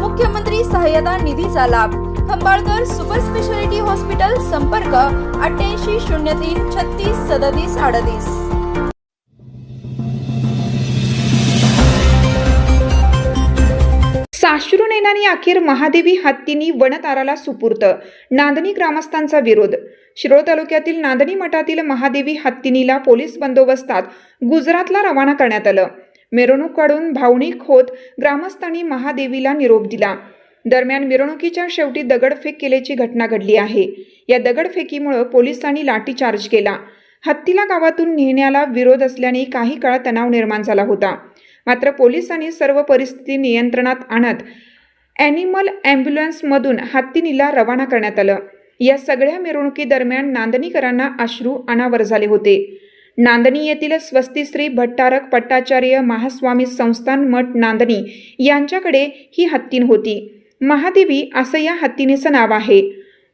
मुख्यमंत्री सहाय्यता निधीचा लाभ. खंबाळकर सुपर स्पेशालिटी हॉस्पिटल संपर्क अठ्ठ्याऐंशी शून्य तीन छत्तीस सदतीस अडतीस. साश्रू नेनानी अखेर महादेवी हत्तींनी वनताराला सुपूर्त नांदणी ग्रामस्थांचा विरोध. शिरोळ तालुक्यातील नांदणी मठातील महादेवी हत्तीनीला पोलीस बंदोबस्तात गुजरातला रवाना करण्यात आलं. मिरवणूक काढून भावनिक होत ग्रामस्थांनी महादेवीला निरोप दिला. दरम्यान मिरवणुकीच्या शेवटी दगडफेक केल्याची घटना घडली आहे. या दगडफेकीमुळे पोलिसांनी लाठीचार्ज केला. हत्तीला गावातून नेण्याला विरोध असल्याने काही काळ तणाव निर्माण झाला होता. मात्र पोलिसांनी सर्व परिस्थिती नियंत्रणात आणत ॲनिमल ॲम्ब्युलन्समधून हत्तीनीला रवाना करण्यात आलं. या सगळ्या मिरवणुकीदरम्यान नांदणीकरांना अश्रू अनावर झाले होते. नांदणी येथील स्वस्तिश्री भट्टारक पट्टाचार्य महास्वामी संस्थान मठ नांदणी यांच्याकडे ही हत्तीन होती. महादेवी असं या हत्तीनेचं नाव आहे.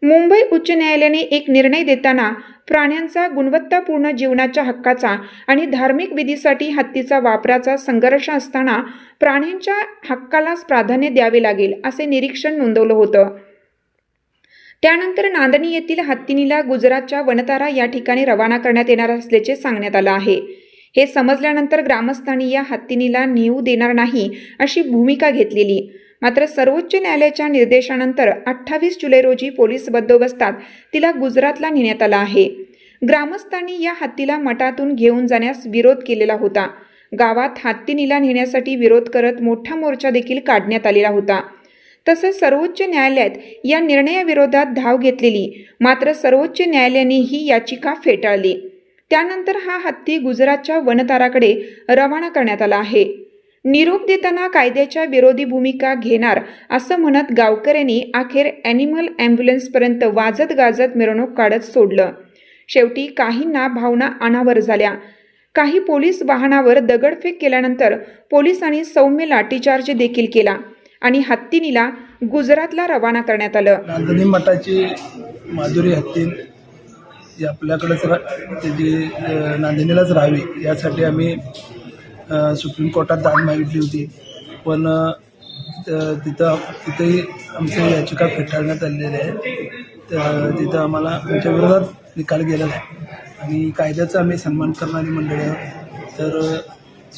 मुंबई उच्च न्यायालयाने एक निर्णय देताना प्राण्यांचा गुणवत्तापूर्ण जीवनाच्या हक्काचा आणि धार्मिक विधीसाठी हत्तीचा वापराचा संघर्ष असताना प्राण्यांच्या हक्कालाच प्राधान्य द्यावे लागेल असे निरीक्षण नोंदवलं होतं. त्यानंतर नांदणी येथील हत्तीनीला गुजरातच्या वनतारा या ठिकाणी रवाना करण्यात येणार असल्याचे सांगण्यात आलं आहे. हे समजल्यानंतर ग्रामस्थांनी या हत्तीनीला नेऊ देणार नाही अशी भूमिका घेतलेली. मात्र सर्वोच्च न्यायालयाच्या निर्देशानंतर अठ्ठावीस जुलै रोजी पोलीस बंदोबस्तात तिला गुजरातला नेण्यात आला आहे. ग्रामस्थांनी या हत्तीला मठातून घेऊन जाण्यास विरोध केलेला होता. गावात हत्तीनीला नेण्यासाठी विरोध करत मोठा मोर्चा देखील काढण्यात आलेला होता. तसंच सर्वोच्च न्यायालयात या निर्णयाविरोधात धाव घेतलेली मात्र सर्वोच्च न्यायालयाने ही याचिका फेटाळली. त्यानंतर हा हत्ती गुजरातच्या वनताराकडे रवाना करण्यात आला आहे. निरोप देताना कायद्याच्या विरोधी भूमिका घेणार असं म्हणत गावकऱ्यांनी अखेर ॲनिमल ॲम्ब्युलन्सपर्यंत वाजत गाजत मिरवणूक काढत सोडलं. शेवटी काहींना भावना अनावर झाल्या. काही पोलीस वाहनावर दगडफेक केल्यानंतर पोलिसांनी सौम्य लाठीचार्ज देखील केला. आणि हत्तीनीला गुजरातला रवाना करण्यात आलं. नांदणी मठाची माधुरी हत्तीन जी आपल्याकडेच रा त्याची नांदिनीलाच राहावी यासाठी आम्ही सुप्रीम कोर्टात दाद मागितली होती. पण तिथं तिथेही आमची याचिका फेटाळण्यात आलेली आहे. तर तिथं आम्हाला आमच्या विरोधात निकाल गेलेला आहे. आणि कायद्याचा आम्ही सन्मान करणारी मंडळी आहोत. तर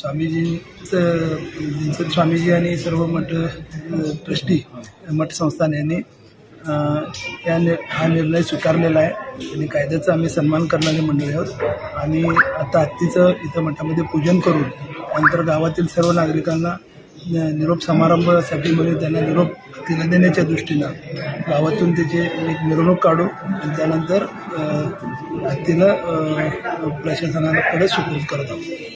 स्वामीजींचं स्वामीजी आणि सर्व मठ ट्रस्टी मठ संस्थान यांनी या नि हा निर्णय स्वीकारलेला आहे. आणि कायद्याचा आम्ही सन्मान करणारे मंडळी आहोत. आणि आता हत्तीचं इथं मठामध्ये पूजन करून नंतर गावातील सर्व नागरिकांना निरोप समारंभासाठी म्हणजे त्यांना निरोप तिला देण्याच्या दृष्टीनं गावातून त्याची एक मिरवणूक काढू आणि त्यानंतर अ, हत्तीला प्रशासनाकडे सुपूर्द करत आहोत.